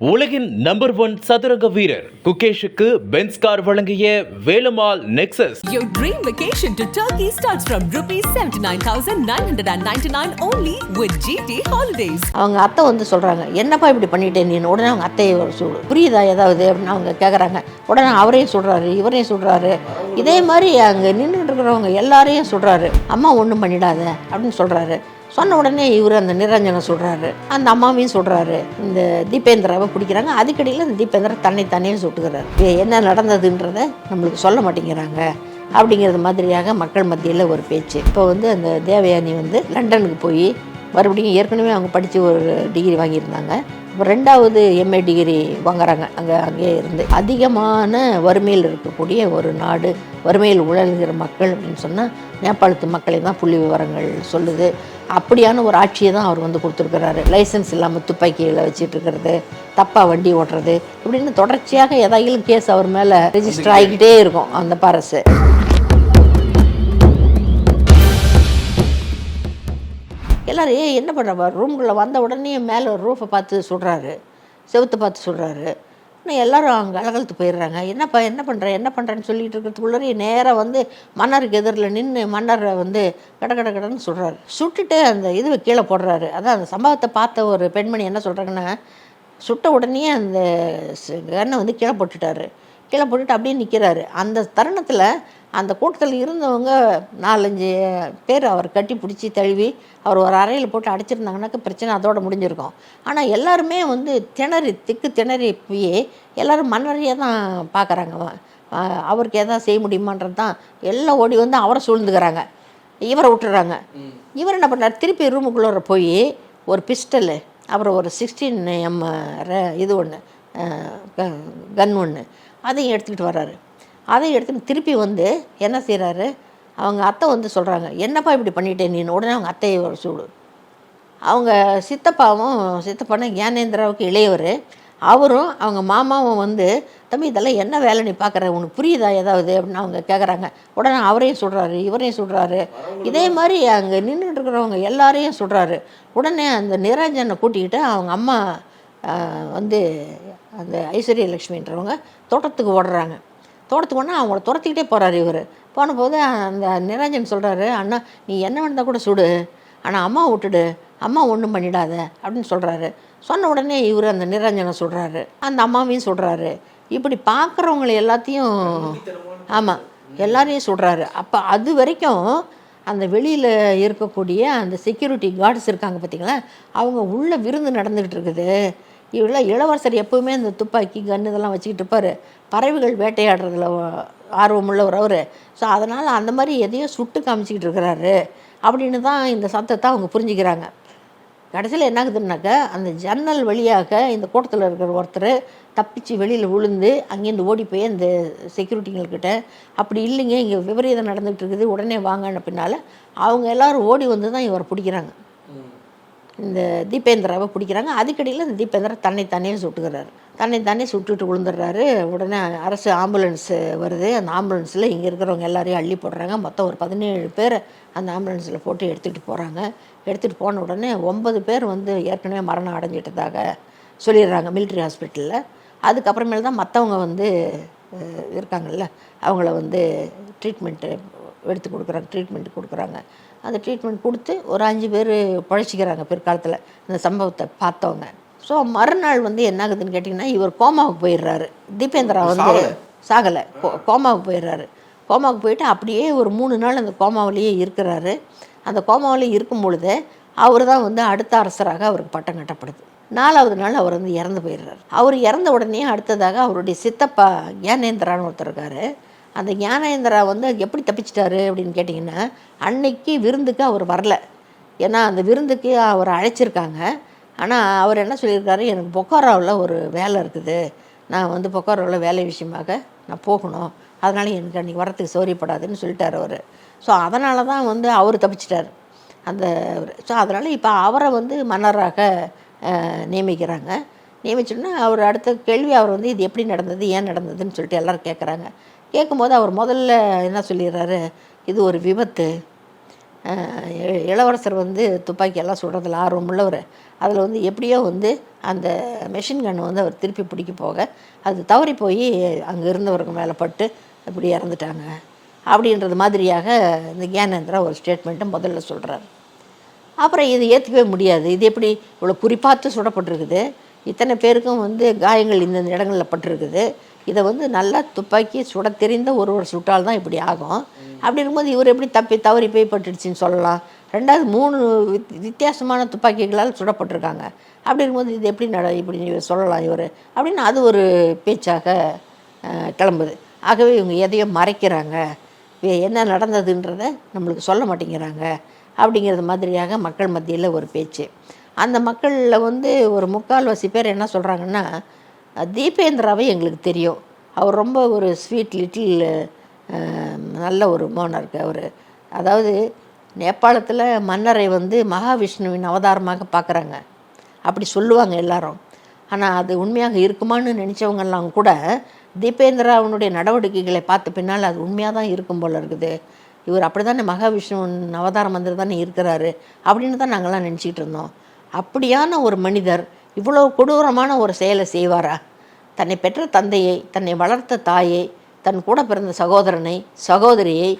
உலகின் number one சதுரங்க வீரர் குகேஷுக்கு பென்ஸ் கார் வழங்கிய Velumal Nexus. Your dream vacation to Turkey starts from rupees 79,999 only with GT Holidays. அவங்க அத்தை வந்து சொல்கிறாங்க என்னப்பா இப்படி பண்ணிட்டேன் நீ? உடனே அவங்க அத்தையை ஒரு சொல்லு புரியுதா ஏதாவது? அப்படின்னு அவங்க கேட்குறாங்க உடனே அவரையும் சொல்கிறாரு இவரையும் சொல்கிறாரு இதே மாதிரி அங்கே நின்றுட்டு இருக்கிறவங்க எல்லாரையும் சொல்கிறாரு அம்மா ஒன்றும் பண்ணிடாத. அப்படின்னு சொல்கிறாரு சொன்ன உடனே இவர் அந்த நிரஞ்சனை சொல்கிறாரு அந்த அம்மாவையும் சொல்கிறாரு இந்த தீபேந்திராவை பிடிக்கிறாங்க. அதுக்கடியில் இந்த தீபேந்திரா தன்னை தண்ணியும் சுட்டுக்கிறாரு என்ன நடந்ததுன்றதை நம்மளுக்கு சொல்ல மாட்டேங்கிறாங்க. அப்படிங்கிறது மாதிரியாக மக்கள் மத்தியில் ஒரு பேச்சு. இப்போ வந்து அந்த தேவயானி வந்து லண்டனுக்கு போய் மறுபடியும் ஏற்கனவே அவங்க படித்து ஒரு டிகிரி வாங்கியிருந்தாங்க. இப்போ ரெண்டாவது எம்ஏ டிகிரி வாங்குறாங்க. அங்கே அங்கேயே இருந்து. அதிகமான வறுமையில் இருக்கக்கூடிய ஒரு நாடு வறுமையில் உழல்கிற மக்கள் அப்படின்னு சொன்னால் நேபாளத்து மக்களை தான் புள்ளி விவரங்கள் சொல்லுது. அப்படியான ஒரு ஆட்சியை தான் அவர் வந்து கொடுத்துருக்கிறாரு. லைசன்ஸ் இல்லாமல் துப்பாக்கியில் வச்சுட்டு இருக்கிறது தப்பாக வண்டி ஓட்டுறது இப்படின்னு தொடர்ச்சியாக ஏதாயிலும் கேஸ் அவர் மேலே ரெஜிஸ்டர் ஆகிக்கிட்டே இருக்கும் அந்த பரசு. எல்லாரும் ஏய் என்ன பண்ணுறப்ப ரூம்குள்ளே வந்த உடனே மேலே ரூஃபை பார்த்து சுடுறாரு செவுத்து பார்த்து சுடுறாரு ஆனால் எல்லாரும் அங்கே அலகலத்து போயிடுறாங்க. என்னப்பா என்ன பண்ணுற என்ன பண்ணுறேன்னு சொல்லிட்டு இருக்கிறதுக்குள்ளே நேராக வந்து மன்னருக்கு எதிரில் நின்று மன்னரை வந்து கட கட கடன்னு சொல்கிறாரு சுட்டுட்டு அந்த இதுவை கீழே போடுறாரு. அதான் அந்த சம்பவத்தை பார்த்த ஒரு பெண்மணி என்ன சொல்கிறாங்கன்னா சுட்ட உடனே அந்த கண்ணை வந்து கீழே போட்டுட்டாரு. கீழே போட்டுட்டு அப்படியே நிற்கிறாரு அந்த தருணத்தில் அந்த கூட்டத்தில் இருந்தவங்க நாலஞ்சு பேர் அவர் கட்டி பிடிச்சி தழுவி அவர் ஒரு அறையில் போட்டு அடைச்சிருந்தாங்கனாக்கா பிரச்சனை அதோட முடிஞ்சிருக்கும். ஆனால் எல்லாருமே வந்து திணறி திக்கு திணறி போய் எல்லாரும் மன்னரையே தான் பார்க்குறாங்க அவருக்கு எதாவது செய்ய முடியுமான்றது தான் எல்லாம் ஓடி வந்து அவரை சூழ்ந்துக்கிறாங்க. இவரை விட்டுறாங்க. இவர் என்ன பண்ணார் திருப்பி ரூமுக்குள்ளே போய் ஒரு பிஸ்டலு அப்புறம் ஒரு சிக்ஸ்டீன் எம் இது ஒன்று கன் ஒன்று அதையும் எடுத்துக்கிட்டு வர்றாரு. அதை எடுத்துன்னு திருப்பி வந்து என்ன செய்கிறாரு அவங்க அத்தை வந்து சொல்கிறாங்க என்னப்பா இப்படி பண்ணிட்டேன் நீ? உடனே அவங்க அத்தையை ஒரு சூடு அவங்க சித்தப்பாவும் சித்தப்பான ஞானேந்திராவுக்கு இளையவர். அவரும் அவங்க மாமாவும் வந்து தம்பி இதெல்லாம் என்ன வேலை நீ பார்க்குற உனக்கு புரியுதா ஏதாவது? அப்படின்னு அவங்க கேட்குறாங்க உடனே அவரையும் சொல்கிறாரு இவரையும் சொல்கிறாரு இதே மாதிரி அங்கே நின்றுட்டு இருக்கிறவங்க எல்லாரையும் சொல்கிறாரு உடனே அந்த நிரஞ்சனை கூட்டிக்கிட்டு அவங்க அம்மா வந்து அந்த ஐஸ்வர்ய லட்சுமின்றவங்க தோட்டத்துக்கு ஓடுறாங்க. தோட்டத்துக்கு அவங்கள துரத்திக்கிட்டே போகிறாரு இவர். போனபோது அந்த நிரஞ்சன் சொல்கிறாரு அண்ணா நீ என்ன வேணுந்தால் கூட சுடு. ஆனால் அம்மா விட்டுடு. அம்மா ஒன்றும் பண்ணிடாத. அப்படின்னு சொல்கிறாரு சொன்ன உடனே இவர் அந்த நிரஞ்சனை சொல்கிறாரு அந்த அம்மாவையும் சொல்கிறாரு இப்படி பார்க்குறவங்களை எல்லாத்தையும் ஆமாம் எல்லாரையும் சொல்கிறாரு அப்போ அது வரைக்கும் அந்த வெளியில் இருக்கக்கூடிய அந்த செக்யூரிட்டி கார்ட்ஸ் இருக்காங்க பார்த்தீங்களா அவங்க உள்ளே விருந்து நடந்துக்கிட்டு இருக்குது. இவ்வளோ இளவரசர் எப்பவுமே இந்த துப்பாக்கி கன் இதெல்லாம் வச்சுக்கிட்டு இருப்பார். பறவைகள் வேட்டையாடுறதுல ஆர்வமுள்ளவர் அவர். ஸோ அதனால் அந்த மாதிரி எதையோ சுட்டு காமிச்சிக்கிட்டு இருக்கிறாரு அப்படின்னு தான் இந்த சத்தத்தை அவங்க புரிஞ்சுக்கிறாங்க. கடைசியில் என்ன ஆகுதுன்னாக்கா அந்த ஜன்னல் வழியாக இந்த கூட்டத்தில் இருக்கிற ஒருத்தர் தப்பிச்சு வெளியில் விழுந்து அங்கேருந்து ஓடி போய் அந்த செக்யூரிட்டிங்கள்கிட்ட அப்படி இல்லைங்க இங்கே விபரீதம் நடந்துகிட்டு இருக்குது உடனே வாங்கன்னு பின்னால் அவங்க எல்லாரும் ஓடி வந்து தான் இவரை பிடிக்கிறாங்க. இந்த தீபேந்திராவை பிடிக்கிறாங்க. அதுக்கடியில் இந்த தீபேந்திரா தன்னை தானே சுட்டுக்கிறாரு தன்னை தானே சுட்டுட்டு விழுந்துடுறாரு. உடனே அரசு ஆம்புலன்ஸு வருது. அந்த ஆம்புலன்ஸில் இங்கே இருக்கிறவங்க எல்லாரையும் அள்ளி போடுறாங்க. மொத்தம் ஒரு பதினேழு பேர் அந்த ஆம்புலன்ஸில் போட்டு எடுத்துகிட்டு போகிறாங்க எடுத்துகிட்டு போன உடனே ஒன்பது பேர் வந்து ஏற்கனவே மரணம் அடைஞ்சிட்டதாக சொல்லிடுறாங்க மிலிட்ரி ஹாஸ்பிட்டலில் அதுக்கப்புறமேல தான் மற்றவங்க வந்து இருக்காங்கல்ல. அவங்கள வந்து ட்ரீட்மெண்ட்டு எடுத்து கொடுக்குறாங்க. ட்ரீட்மெண்ட் கொடுக்குறாங்க. அந்த ட்ரீட்மெண்ட் கொடுத்து ஒரு அஞ்சு பேர் பழச்சிக்கிறாங்க பிற்காலத்தில் இந்த சம்பவத்தை பார்த்தவங்க. ஸோ மறுநாள் வந்து என்ன ஆகுதுன்னு கேட்டிங்கன்னா இவர் கோமாவுக்கு போயிடுறாரு. தீபேந்திரா வந்து சாகலை. கோ- கோமாவுக்கு போயிடுறாரு. கோமாவுக்கு போயிட்டு அப்படியே ஒரு மூணு நாள் அந்த கோமாவிலேயே இருக்கிறாரு. அந்த கோமாவிலே இருக்கும் பொழுது அவர் தான் வந்து அடுத்த அரசராக அவருக்கு பட்டம் கட்டப்படுது. நாலாவது நாள் அவர் வந்து இறந்து போயிடுறாரு. அவர் இறந்த உடனே அடுத்ததாக அவருடைய சித்தப்பா ஞானேந்திரான்னு ஒருத்தர் இருக்காரு. அந்த ஞானேந்திரா வந்து எப்படி தப்பிச்சிட்டாரு அப்படின்னு கேட்டிங்கன்னா அன்னைக்கு விருந்துக்கு அவர் வரல. ஏன்னா அந்த விருந்துக்கு அவர் அழைச்சிருக்காங்க. ஆனால் அவர் என்ன சொல்லியிருக்காரு? எனக்கு பொக்காரோவில் ஒரு வேலை இருக்குது. நான் வந்து பொக்காரோவில் வேலை விஷயமாக நான் போகணும். அதனால் எனக்கு அன்றைக்கி வரத்துக்கு சௌரியப்படாதுன்னு சொல்லிட்டார் அவர். ஸோ அதனால தான் வந்து அவர் தப்பிச்சிட்டார். அந்த ஸோ அதனால் இப்போ அவரை வந்து மன்னராக நியமிக்கிறாங்க. நியமிச்சோன்னா அவர் அடுத்த கேள்வி அவர் வந்து இது எப்படி நடந்தது ஏன் நடந்ததுன்னு சொல்லிட்டு எல்லோரும் கேட்குறாங்க கேட்கும்போது அவர் முதல்ல என்ன சொல்லிடுறாரு? இது ஒரு விபத்து. இளவரசர் வந்து துப்பாக்கி எல்லாம் சுடுறதுல ஆர்வம் உள்ளவர். அதில் வந்து எப்படியோ வந்து அந்த மெஷின் கன் வந்து அவர் திருப்பி பிடிக்க போக அது தவறி போய் அங்கே இருந்தவருக்கு மேலே பட்டு இப்படி இறந்துட்டாங்க. அப்படின்றது மாதிரியாக இந்த கியானேந்திரா ஒரு ஸ்டேட்மெண்ட்டை முதல்ல சொல்கிறார் அப்புறம் இது ஏற்றுக்கவே முடியாது. இது எப்படி இவ்வளோ குறிப்பாத்து சுடப்பட்டிருக்குது? இத்தனை பேருக்கும் வந்து காயங்கள் இந்தந்த இடங்களில் பட்டிருக்குது. இதை வந்து நல்லா துப்பாக்கி சுட தெரிந்த ஒரு ஒரு சுட்டால் தான் இப்படி ஆகும். அப்படி இருக்கும்போது இவர் எப்படி தப்பி தவறி போய் பட்டுடுச்சின்னு சொல்லலாம். ரெண்டாவது மூணு வித் வித்தியாசமான துப்பாக்கிகளால் சுடப்பட்டிருக்காங்க. அப்படி இருக்கும்போது இது எப்படி நட இப்படி இவர் சொல்லலாம் இவர். அப்படின்னு அது ஒரு பேச்சாக கிளம்புது. ஆகவே இவங்க எதையோ மறைக்கிறாங்க. என்ன நடந்ததுன்றத நம்மளுக்கு சொல்ல மாட்டேங்கிறாங்க. அப்படிங்கிறது மாதிரியாக மக்கள் மத்தியில் ஒரு பேச்சு. அந்த மக்களில் வந்து ஒரு முக்கால்வாசி பேர் என்ன சொல்கிறாங்கன்னா தீபேந்திராவை எங்களுக்கு தெரியும். அவர் ரொம்ப ஒரு ஸ்வீட் லிட்டில் நல்ல ஒரு மோனருக்கு அவர். அதாவது நேபாளத்தில் மன்னரை வந்து மகாவிஷ்ணுவின் அவதாரமாக பார்க்குறாங்க. அப்படி சொல்லுவாங்க எல்லாரும். ஆனால் அது உண்மையாக இருக்குமான்னு நினச்சவங்கெல்லாம் கூட தீபேந்திராவினுடைய நடவடிக்கைகளை பார்த்த பின்னால் அது உண்மையாக தான் இருக்கும் போல் இருக்குது. இவர் அப்படி தானே மகாவிஷ்ணுவின் அவதார மந்திர தானே இருக்கிறாரு அப்படின்னு தான் நாங்கள்லாம் நினச்சிக்கிட்டு இருந்தோம். அப்படியான ஒரு மனிதர் இவ்வளோ கொடூரமான ஒரு செயலை செய்வாரா? தன்னை பெற்ற தந்தையை தன்னை வளர்த்த தாயை தன் கூட பிறந்த சகோதரனை சகோதரியை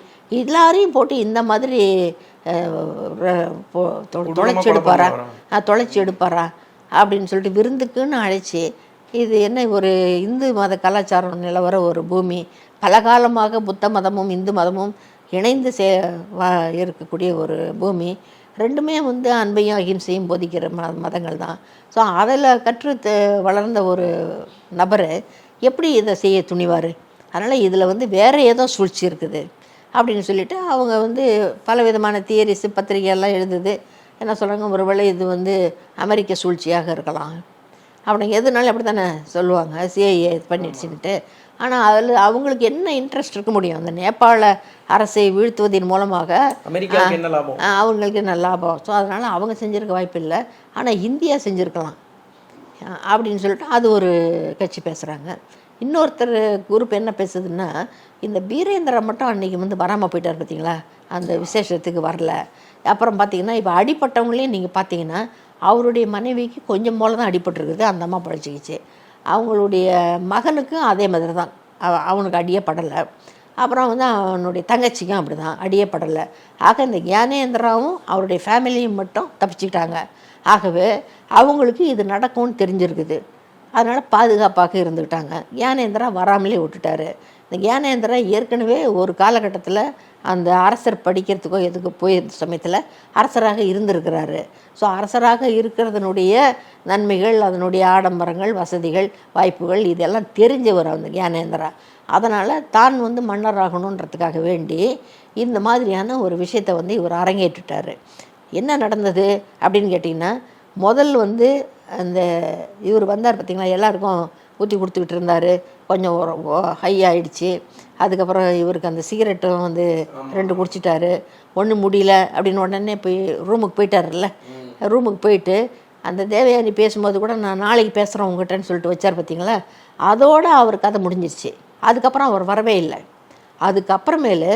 எல்லாரையும் போட்டு இந்த மாதிரி தொலைச்சி எடுப்பாரா? தொலைச்சி எடுப்பாரா? அப்படின்னு சொல்லிட்டு விருந்துக்குன்னு அழைச்சி இது என்ன ஒரு இந்து மத கலாச்சாரம் நிலவர ஒரு பூமி. பலகாலமாக புத்த மதமும் இந்து மதமும் இணைந்து சே இருக்கக்கூடிய ஒரு பூமி. ரெண்டுமே வந்து அன்பையும் அகிம்சையும் போதிக்கிற ம மதங்கள் தான். ஸோ அதில் கற்று வளர்ந்த ஒரு நபர் எப்படி இதை செய்ய துணிவார்? அதனால் இதில் வந்து வேறு ஏதோ சூழ்ச்சி இருக்குது அப்படின்னு சொல்லிட்டு அவங்க வந்து பல விதமான தியரிஸு பத்திரிகையெல்லாம் எழுதுது. என்ன சொல்கிறாங்க ஒருவேளை இது வந்து அமெரிக்க சூழ்ச்சியாக இருக்கலாம். அப்படிங்க எதுனாலும் அப்படி தானே சொல்லுவாங்க சிஐஏ பண்ணிடுச்சுன்ட்டு ஆனால் அதில் அவங்களுக்கு என்ன இன்ட்ரெஸ்ட் இருக்க முடியும்? அந்த நேபாள அரசை வீழ்த்துவதன் மூலமாக அமெரிக்காவுக்கு என்ன லாபம்? ஆ, அவங்களுக்கு என்ன லாபம்? ஸோ அதனால் அவங்க செஞ்சுருக்க வாய்ப்பு இல்லை. ஆனால் இந்தியா செஞ்சுருக்கலாம். அப்படின்னு சொல்லிட்டு அது ஒரு கட்சி பேசுகிறாங்க இன்னொருத்தர் குரூப் என்ன பேசுதுன்னா இந்த பீரேந்திரா மட்டும் அன்றைக்கி வந்து வராமல் போயிட்டார் பார்த்தீங்களா அந்த விசேஷத்துக்கு வரல. அப்புறம் பார்த்தீங்கன்னா இப்போ அடிப்பட்டவங்களையும் நீங்கள் பார்த்தீங்கன்னா அவருடைய மனைவிக்கு கொஞ்சம் போல தான் அடிபட்டிருக்குது. அந்த அம்மா பழச்சிக்கிச்சு அவங்களுடைய மகனுக்கும் அதே மாதிரி தான். அவனுக்கு அடியே படலை அப்புறம் வந்து அவனுடைய தங்கச்சிக்கும் அப்படி தான் அடியே படலை ஆக இந்த ஞானேந்திராவும் அவருடைய ஃபேமிலியும் மட்டும் தப்பிச்சுக்கிட்டாங்க. ஆகவே அவங்களுக்கு இது நடக்கும்னு தெரிஞ்சிருக்குது. அதனால் பாதுகாப்பாக இருந்துக்கிட்டாங்க. ஞானேந்திரா வராமலே விட்டுட்டாரு. இந்த ஞானேந்திரா ஏற்கனவே ஒரு காலகட்டத்தில் அந்த அரசர் படிக்கிறதுக்கோ எதுக்கு போயிருந்த சமயத்தில் அரசராக இருந்திருக்கிறாரு. ஸோ அரசராக இருக்கிறதனுடைய நன்மைகள் அதனுடைய ஆடம்பரங்கள் வசதிகள் வாய்ப்புகள் இதெல்லாம் தெரிஞ்சவர் அந்த ஞானேந்திரா அதனால் தான் வந்து மன்னராகணுன்றதுக்காக வேண்டி இந்த மாதிரியான ஒரு விஷயத்தை வந்து இவர் அரங்கேற்றுட்டார். என்ன நடந்தது அப்படின்னு கேட்டிங்கன்னா முதல் வந்து அந்த இவர் வந்தார் பார்த்தீங்களா எல்லாருக்கும் ஊற்றி கொடுத்துக்கிட்டு இருந்தார் கொஞ்சம் ஹை ஆயிடுச்சு. அதுக்கப்புறம் இவருக்கு அந்த சிகரெட்டும் வந்து ரெண்டு குடிச்சிட்டாரு. ஒன்றும் முடியல அப்படின்னு உடனே போய் ரூமுக்கு போயிட்டாருல்ல. ரூமுக்கு போயிட்டு அந்த தேவயானி பேசும்போது கூட நான் நாளைக்கு பேசுகிறேன் உங்ககிட்டன்னு சொல்லிட்டு வச்சார் பார்த்தீங்களா அதோட அவர் கதை முடிஞ்சிருச்சு. அதுக்கப்புறம் அவர் வரவே இல்லை. அதுக்கப்புறமேலு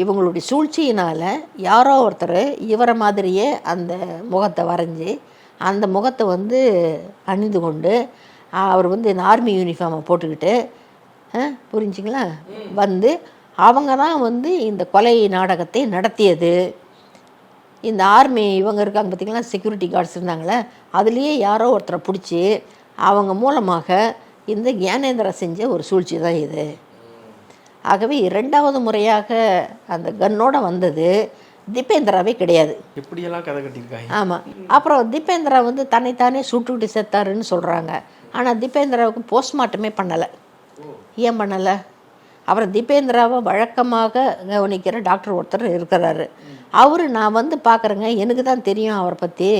இவங்களுடைய சூழ்ச்சியினால் யாரோ ஒருத்தர் இவரை மாதிரியே அந்த முகத்தை வரைஞ்சி அந்த முகத்தை வந்து அணிந்து கொண்டு அவர் வந்து இந்த ஆர்மி யூனிஃபார்மை போட்டுக்கிட்டு புரிஞ்சுங்களா? வந்து அவங்க தான் வந்து இந்த கொலை நாடகத்தை நடத்தியது. இந்த ஆர்மி இவங்க இருக்காங்க பார்த்தீங்களா செக்யூரிட்டி கார்ட்ஸ் இருந்தாங்களே அதுலேயே யாரோ ஒருத்தரை பிடிச்சி அவங்க மூலமாக இந்த ஞானேந்திரா செஞ்ச ஒரு சூழ்ச்சி தான் இது. ஆகவே இரண்டாவது முறையாக அந்த கன்னோட வந்தது திபேந்திராவே கிடையாது. எப்படியெல்லாம் கதை கட்டியிருக்காங்க. ஆமாம் அப்புறம் திபேந்திரா வந்து தன்னைத்தானே சுட்டுக்கிட்டு செத்தாருன்னு சொல்கிறாங்க ஆனால் திபேந்திராவுக்கு போஸ்ட்மார்ட்டமே பண்ணலை. ஏன் பண்ணலை? அவரை திபேந்திராவை வழக்கமாக கவனிக்கிற டாக்டர் ஒருத்தர் இருக்கிறாரு. அவர் நான் வந்து பார்க்குறேங்க எனக்கு தான் தெரியும் அவரை பற்றி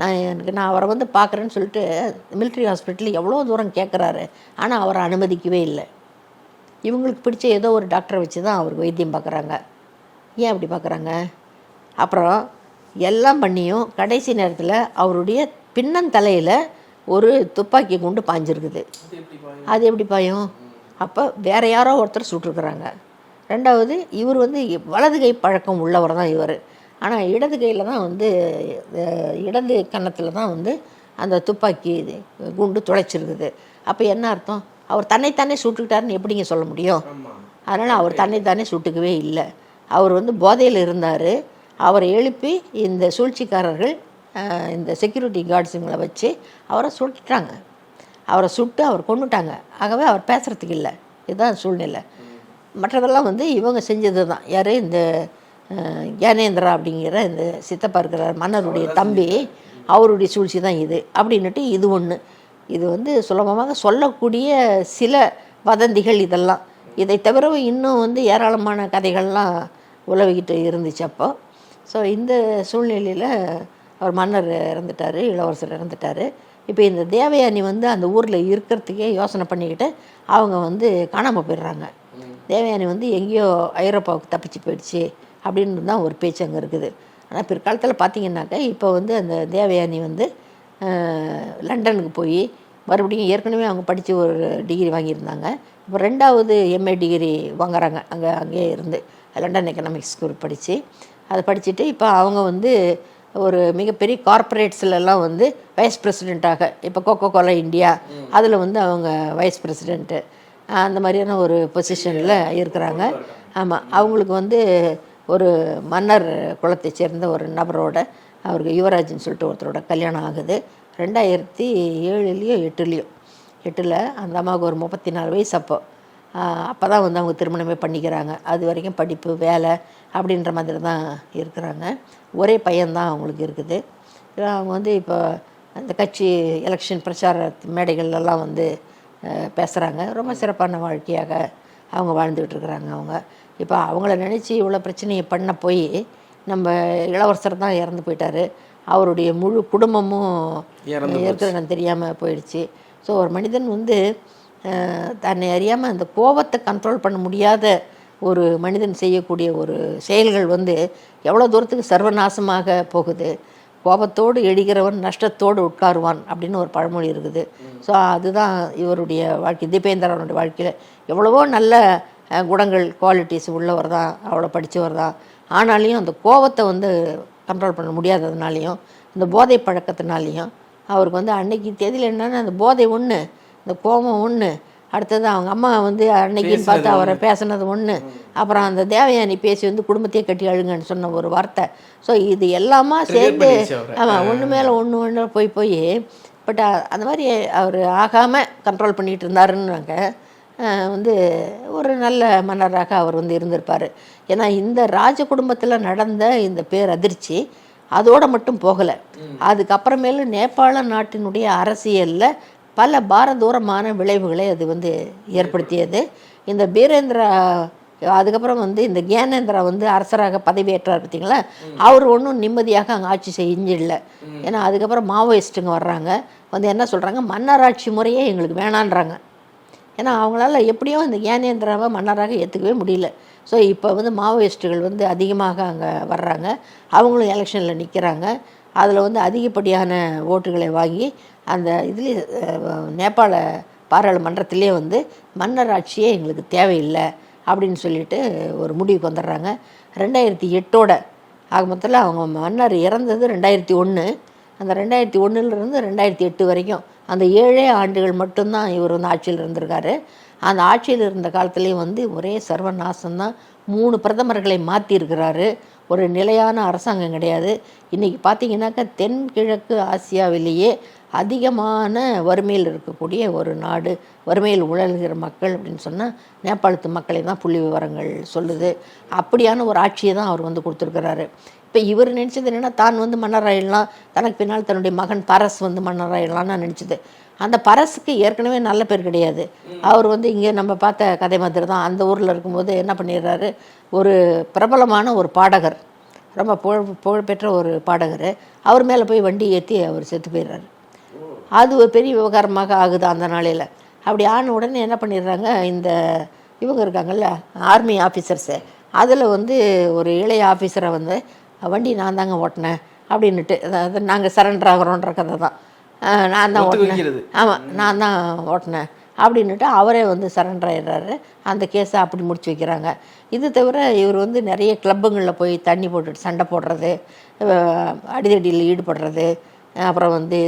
நான் எனக்கு நான் அவரை வந்து பார்க்குறேன்னு சொல்லிட்டு மிலிட்ரி ஹாஸ்பிட்டலில் எவ்வளோ தூரம் கேட்குறாரு ஆனால் அவரை அனுமதிக்கவே இல்லை. இவங்களுக்கு பிடிச்ச ஏதோ ஒரு டாக்டரை வச்சு தான் அவருக்கு வைத்தியம் பார்க்குறாங்க ஏன் அப்படி பார்க்குறாங்க அப்புறம் எல்லாம் பண்ணியும் கடைசி நேரத்தில் அவருடைய பின்னந்தலையில் ஒரு துப்பாக்கி குண்டு பாஞ்சிருக்குது. அது எப்படி பாயும்? அப்போ வேற யாரோ ஒருத்தர் சுட்டிருக்கிறாங்க. ரெண்டாவது இவர் வந்து வலது கை பழக்கம் உள்ளவர் தான் இவர். ஆனால் இடது கையில் தான் வந்து இடது கன்னத்தில் தான் வந்து அந்த துப்பாக்கி இது குண்டு துளைச்சிருக்குது. அப்போ என்ன அர்த்தம்? அவர் தன்னைத்தானே சுட்டுக்கிட்டாருன்னு எப்படிங்க சொல்ல முடியும்? அதனால் அவர் தன்னைத்தானே சுட்டுக்கவே இல்லை. அவர் வந்து போதையில் இருந்தார். அவரை எழுப்பி இந்த சூழ்ச்சிக்காரர்கள் இந்த செக்யூரிட்டி கார்ட்ஸுங்களை வச்சு அவரை சுட்டுட்டாங்க. அவரை சுட்டு அவர் கொன்னுட்டாங்க. ஆகவே அவர் பேசுகிறதுக்கு இல்லை. இதுதான் சூழ்நிலை. மற்றதெல்லாம் வந்து இவங்க செஞ்சது தான் யார்? இந்த ஞானேந்திரா அப்படிங்கிற இந்த சித்தப்பா இருக்கிற மன்னருடைய தம்பி. அவருடைய சூழ்ச்சி தான் இது. அப்படின்னுட்டு இது ஒன்று இது வந்து சுலபமாக சொல்லக்கூடிய சில வதந்திகள் இதெல்லாம். இதை தவிர இன்னும் வந்து ஏராளமான கதைகள்லாம் உலவிக்கிட்டு இருந்துச்சு அப்போ. ஸோ இந்த சூழ்நிலையில் அவர் மன்னர் இறந்துட்டார் இளவரசர் இறந்துட்டார். இப்போ இந்த தேவயானி வந்து அந்த ஊரில் இருக்கிறதுக்கே யோசனை பண்ணிக்கிட்டு அவங்க வந்து காணாமல் போயிடுறாங்க. தேவயானி வந்து எங்கேயோ ஐரோப்பாவுக்கு தப்பிச்சு போயிடுச்சு அப்படின்னு தான் ஒரு பேச்சு அங்கே இருக்குது. ஆனால் பிற்காலத்தில் பார்த்தீங்கன்னாக்கா இப்போ வந்து அந்த தேவயானி வந்து லண்டனுக்கு போய் மறுபடியும் ஏற்கனவே அவங்க படித்து ஒரு டிகிரி வாங்கியிருந்தாங்க. இப்போ ரெண்டாவது எம்ஏ டிகிரி வாங்குறாங்க. அங்கே அங்கேயே இருந்து லண்டன் எக்கனாமிக்ஸ் ஸ்கூல் படித்து அதை படிச்சுட்டு இப்போ அவங்க வந்து ஒரு மிகப்பெரிய கார்ப்பரேட்ஸ்லலாம் வந்து வைஸ் பிரசிடெண்ட்டாக இப்போ கோகோ கோலா இந்தியா அதில் வந்து அவங்க வைஸ் பிரசிடெண்ட்டு அந்த மாதிரியான ஒரு பொசிஷனில் இருக்கிறாங்க. ஆமாம் அவங்களுக்கு வந்து ஒரு மன்னர் குலத்தை சேர்ந்த ஒரு நபரோட அவருக்கு யுவராஜ்னு சொல்லிட்டு ஒருத்தரோட கல்யாணம் ஆகுது. ரெண்டாயிரத்தி ஏழுலேயோ எட்டுலேயோ. எட்டில் அந்த அம்மாவுக்கு ஒரு முப்பத்தி நாலு வயசு அப்போ. அப்போ தான் வந்து அவங்க திருமணமே பண்ணிக்கிறாங்க. அது வரைக்கும் படிப்பு வேலை அப்படின்ற மாதிரி தான் இருக்கிறாங்க. ஒரே பையன்தான் அவங்களுக்கு இருக்குது. அவங்க வந்து இப்போ அந்த கட்சி எலெக்ஷன் பிரச்சார மேடைகள்லாம் வந்து பேசுகிறாங்க ரொம்ப சிறப்பான வாழ்க்கையாக அவங்க வாழ்ந்துக்கிட்டு இருக்கிறாங்க அவங்க. இப்போ அவங்கள நினச்சி இவ்வளோ பிரச்சனையை பண்ண போய் நம்ம இளவரசர் தான் இறந்து போயிட்டாரு. அவருடைய முழு குடும்பமும் இருக்கிறன்னு தெரியாமல் போயிடுச்சு. ஸோ ஒரு மனிதன் வந்து தன்னை அறியாமல் அந்த கோபத்தை கண்ட்ரோல் பண்ண முடியாத ஒரு மனிதன் செய்யக்கூடிய ஒரு செயல்கள் வந்து எவ்வளோ தூரத்துக்கு சர்வநாசமாக போகுது. கோபத்தோடு எழுகிறவன் நஷ்டத்தோடு உட்காருவான் அப்படின்னு ஒரு பழமொழி இருக்குது. ஸோ அதுதான் இவருடைய வாழ்க்கை தீபேந்திரனுடைய வாழ்க்கையில் எவ்வளவோ நல்ல குணங்கள் குவாலிட்டிஸ் உள்ளவர் தான் அவ்வளோ படித்தவர் தான். ஆனாலையும் அந்த கோபத்தை வந்து கண்ட்ரோல் பண்ண முடியாததுனாலையும் இந்த போதை பழக்கத்தினாலையும் அவருக்கு வந்து அன்னைக்கு தேதியில் என்னென்னா அந்த போதை ஒன்று இந்த கோபம் ஒன்று அடுத்தது அவங்க அம்மா வந்து அன்னைக்குன்னு பார்த்து அவரை பேசுனது ஒன்று அப்புறம் அந்த தேவயானி பேசி வந்து குடும்பத்தையே கட்டி அழுங்கன்னு சொன்ன ஒரு வார்த்தை. ஸோ இது எல்லாமா சேர்ந்து. ஆமாம் ஒன்று மேலே ஒன்று ஒன்று போய் போய் பட் அந்த மாதிரி அவர் ஆகாமல் கண்ட்ரோல் பண்ணிகிட்டு இருந்தாருன்னாக்க அஹ், வந்து ஒரு நல்ல மன்னராக அவர் வந்து இருந்திருப்பார். ஏன்னா இந்த ராஜ குடும்பத்தில் நடந்த இந்த பேரதிர்ச்சி அதோட மட்டும் போகலை. அதுக்கப்புறமேலு நேபாள நாட்டினுடைய அரசியலில் பல பாரதூரமான விளைவுகளை அது வந்து ஏற்படுத்தியது. இந்த பீரேந்திரா அதுக்கப்புறம் வந்து இந்த ஞானேந்திரா வந்து அரசராக பதவியேற்றார் பார்த்தீங்களா? அவர் ஒன்றும் நிம்மதியாக அங்கே ஆட்சி செஞ்சிடல. ஏன்னா அதுக்கப்புறம் மாவோயிஸ்ட்டுங்க வர்றாங்க. வந்து என்ன சொல்கிறாங்க மன்னராட்சி முறையே எங்களுக்கு வேணான்றாங்க. ஏன்னா அவங்களால எப்படியோ இந்த ஞானேந்திராவை மன்னராக ஏற்றுக்கவே முடியல. ஸோ இப்போ வந்து மாவோயிஸ்ட்டுகள் வந்து அதிகமாக அங்கே வர்றாங்க. அவங்களும் எலெக்ஷனில் நிற்கிறாங்க அதில் வந்து அதிகப்படியான ஓட்டுகளை வாங்கி அந்த இதுலேயே நேபாள பாராளுமன்றத்திலே வந்து மன்னர் ஆட்சியே எங்களுக்கு தேவையில்லை அப்படின்னு சொல்லிட்டு ஒரு முடிவுக்கு வந்துடுறாங்க. ரெண்டாயிரத்தி எட்டோட ஆக மொத்தத்தில் அவங்க மன்னர் இறந்தது ரெண்டாயிரத்தி ஒன்று. அந்த ரெண்டாயிரத்தி ஒன்றுலேருந்து ரெண்டாயிரத்தி எட்டு வரைக்கும் அந்த ஏழே ஆண்டுகள் மட்டும்தான் இவர் வந்து ஆட்சியில் இருந்திருக்காரு. அந்த ஆட்சியில் இருந்த காலத்துலேயும் வந்து ஒரே சர்வநாசம்தான். மூணு பிரதமர்களை மாற்றிருக்கிறாரு ஒரு நிலையான அரசாங்கம் கிடையாது. இன்றைக்கி பார்த்தீங்கன்னாக்கா தென்கிழக்கு ஆசியாவிலேயே அதிகமான வறுமையில் இருக்கக்கூடிய ஒரு நாடு வறுமையில் உழல்கிற மக்கள் அப்படின்னு சொன்னால் நேபாளத்து மக்களை தான் புள்ளி விவரங்கள் சொல்லுது. அப்படியான ஒரு ஆட்சியை தான் அவர் வந்து கொடுத்துருக்கிறாரு. இப்போ இவர் நினச்சது என்னென்னா தான் வந்து மன்னராயிடலாம் தனக்கு பின்னால் தன்னுடைய மகன் பரஸ் வந்து மன்னராயிடலாம்னு நினச்சது. அந்த பரஸுக்கு ஏற்கனவே நல்ல பேர் கிடையாது. அவர் வந்து இங்கே நம்ம பார்த்த கதை மாதிரி தான் அந்த ஊரில் இருக்கும்போது என்ன பண்ணிடுறாரு? ஒரு பிரபலமான ஒரு பாடகர் ரொம்ப புகழ் புகழ்பெற்ற ஒரு பாடகர் அவர் மேலே போய் வண்டி ஏற்றி அவர் செத்து போயிடுறாரு. அது ஒரு பெரிய விவகாரமாக ஆகுது அந்த நாளையில். அப்படி ஆன உடனே என்ன பண்ணிடுறாங்க? இந்த இவங்க இருக்காங்கல்ல ஆர்மி ஆஃபீஸர்ஸு அதில் வந்து ஒரு இளைய ஆஃபீஸரை வந்து வண்டி நான் தாங்க ஓட்டினேன் அப்படின்னுட்டு அதாவது நாங்கள் சரண்டர் ஆகிறோன்ற கதை தான். நான் தான் ஓட்டினேன். ஆமாம் நான் தான் ஓட்டினேன் அப்படின்னுட்டு அவரே வந்து சரண்டர் ஆயிடுறாரு. அந்த கேஸை அப்படி முடிச்சு வைக்கிறாங்க. இது தவிர இவர் வந்து நிறைய கிளப்புங்களில் போய் தண்ணி போட்டுட்டு சண்டை போடுறது அடிதடியில் ஈடுபடுறது அப்புறம் வந்து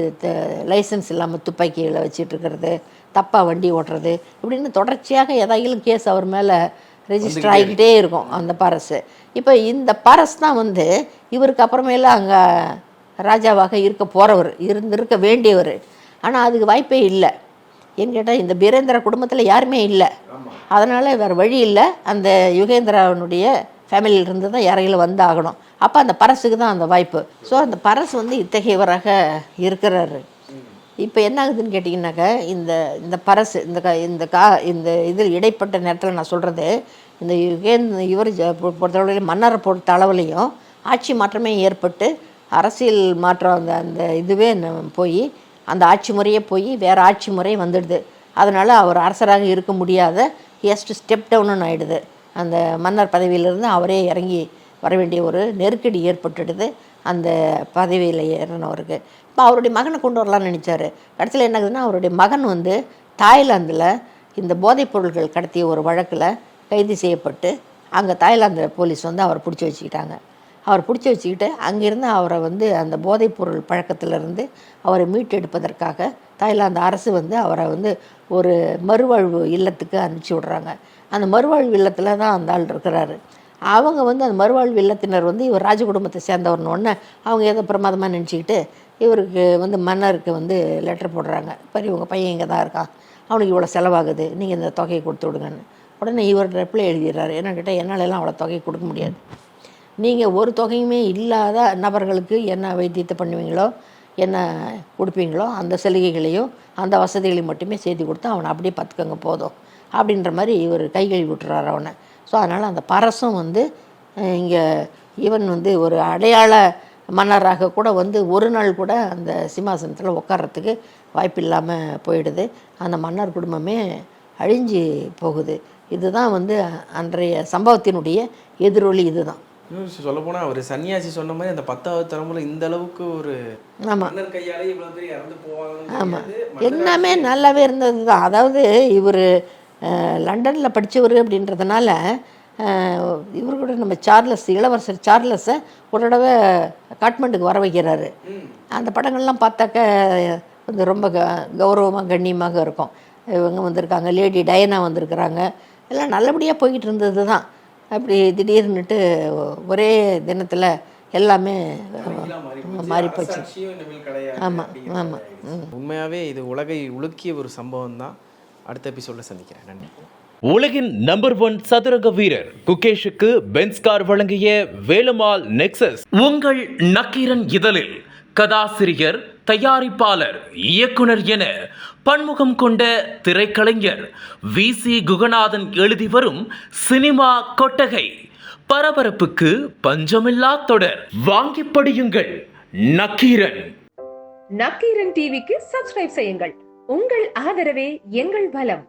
லைசன்ஸ் இல்லாமல் துப்பாக்கிகளை வச்சிட்டு இருக்கிறது தப்பாக வண்டி ஓட்டுறது இப்படின்னு தொடர்ச்சியாக ஏதாயிலும் கேஸ் அவர் மேலே ரெஜிஸ்டர் ஆகிக்கிட்டே இருக்கும் அந்த பரசு. இப்போ இந்த பரஸ் தான் வந்து இவருக்கு அப்புறமேல அங்கே ராஜாவாக இருக்க போகிறவர் இருந்திருக்க வேண்டியவர். ஆனால் அதுக்கு வாய்ப்பே இல்லை. ஏன்னு கேட்டால் இந்த பீரேந்திர குடும்பத்தில் யாருமே இல்லை. அதனால் வேறு வழி இல்லை. அந்த யுகேந்திராவினுடைய ஃபேமிலியிலிருந்து தான் இறையில் வந்து ஆகணும் அப்போ அந்த பரசுக்கு தான் அந்த வாய்ப்பு. ஸோ அந்த பரசு வந்து இத்தகையவராக இருக்கிறாரு. இப்போ என்ன ஆகுதுன்னு கேட்டிங்கனாக்கா இந்த இந்த பரசு இந்த க இந்த கா இந்த இதில் இடைப்பட்ட நேரத்தில் நான் சொல்கிறது இந்த யுகேந்திர இவர் ஜ- பொ- பொறுத்தளவுலையும் மன்னரை பொறுத்த அளவுலையும் ஆட்சி மாற்றமே ஏற்பட்டு அரசியல் மாற்றம் அந்த அந்த இதுவே போய் அந்த ஆட்சி முறையே போய் வேறு ஆட்சி முறை வந்துடுது. அதனால் அவர் அரசராக இருக்க முடியாத எஸ்ட் ஸ்டெப் டவுன்னு ஆகிடுது அந்த மன்னர் பதவியிலிருந்து அவரே இறங்கி வர வேண்டிய ஒரு நெருக்கடி ஏற்பட்டுடுது. அந்த பதவியில் ஏறினவருக்கு. இப்போ அவருடைய மகனை கொண்டு வரலாம்னு நினச்சாரு. கடைசியில் என்ன ஆகுதுன்னா அவருடைய மகன் வந்து தாய்லாந்தில் இந்த போதைப் பொருட்கள் கடத்திய ஒரு வழக்கில் கைது செய்யப்பட்டு அங்கே தாய்லாந்தில் போலீஸ் வந்து அவரை பிடிச்சி வச்சுக்கிட்டாங்க. அவர் பிடிச்சி வச்சுக்கிட்டு அங்கேருந்து அவரை வந்து அந்த போதைப் பொருள் பழக்கத்திலிருந்து அவரை மீட்டெடுப்பதற்காக தாய்லாந்து அரசு வந்து அவரை வந்து ஒரு மறுவாழ்வு இல்லத்துக்கு அனுப்பிச்சி விடுறாங்க. அந்த மறுவாழ்வு இல்லத்தில் தான் அந்த ஆள் இருக்கிறாரு. அவங்க வந்து அந்த மறுவாழ்வு இல்லத்தினர் வந்து இவர் ராஜ குடும்பத்தை சேர்ந்தவர்னு ஒன்று அவங்க ஏதோ பிரமாதமாக நினச்சிக்கிட்டு இவருக்கு வந்து மன்னருக்கு வந்து லெட்டர் போடுறாங்க. பாரு உங்கள் பையன் இங்கே தான் இருக்கான். அவனுக்கு இவ்வளோ செலவாகுது. நீங்கள் இந்த தொகையை கொடுத்து விடுங்கன்னு. உடனே இவர் ரெப்ளை எழுதிடுறாரு. என்ன கேட்டால் என்னாலெல்லாம் அவ்வளோ தொகை கொடுக்க முடியாது. நீங்கள் ஒரு தொகையுமே இல்லாத நபர்களுக்கு என்ன வைத்தியத்தை பண்ணுவீங்களோ என்ன கொடுப்பீங்களோ அந்த சலுகைகளையும் அந்த வசதிகளையும் மட்டுமே செய்து கொடுத்து அவனை அப்படியே பார்த்துக்கங்க போதும். அப்படின்ற மாதிரி இவர் கை கழுவி விட்டுறாரு அவனை. ஸோ அதனால் அந்த பரசும் வந்து இங்கே ஈவன் வந்து ஒரு அடையாள மன்னராக கூட வந்து ஒரு நாள் கூட அந்த சிம்மாசனத்தில் உட்கார்றதுக்கு வாய்ப்பு இல்லாமல் போயிடுது. அந்த மன்னர் குடும்பமே அழிஞ்சு போகுது. இதுதான் வந்து அன்றைய சம்பவத்தினுடைய எதிரொலி இதுதான். இன்னும் சொல்ல போனா அவர் சன்னியாசி சொன்ன மாதிரி அந்த பத்தாவது தலைமுறை இந்த அளவுக்கு ஒரு ஆமாம் ஆமாம் எல்லாமே நல்லாவே இருந்தது தான் அதாவது இவர் லண்டனில் படித்தவர் அப்படின்றதுனால இவரு கூட நம்ம சார்லஸ் இளவரசர் சார்லஸை ஒரு தடவை காட்மண்டுக்கு வர வைக்கிறாரு. அந்த படங்கள்லாம் பார்த்தாக்க வந்து ரொம்ப க கௌரவமாக கண்ணியமாக இருக்கும். இவங்க வந்திருக்காங்க லேடி டயனா வந்திருக்கிறாங்க. எல்லாம் நல்லபடியாக போய்கிட்டு இருந்தது தான். அப்படி திடீர்னுட்டு ஒரே தினத்தில் எல்லாமே மாறி போச்சு ஆமாம் ஆமாம் ம் இது உலகை உலுக்கிய ஒரு சம்பவம் தான் அடுத்த எபிசோடில் சந்திக்கிறேன். நன்றி. உலகின் நம்பர் ஒன் சதுரங்க வீரர் குகேஷுக்கு பென்ஸ் கார் வழங்கிய வேலுமால் நெக்சஸ் உங்கள் நக்கீரன் இதழில் கதாசிரியர் தயாரிப்பாளர் இயக்குனர் என பன்முகம் கொண்ட திரைக்கலைஞர் வி. சி. குகநாதன் எழுதி வரும் சினிமா கொட்டகை பரபரப்புக்கு பஞ்சமில்லா தொடர். வாங்கி படியுங்கள் நக்கீரன். நக்கீரன் டிவிக்கு சப்ஸ்கிரைப் செய்யுங்கள். உங்கள் ஆதரவே எங்கள் பலம்.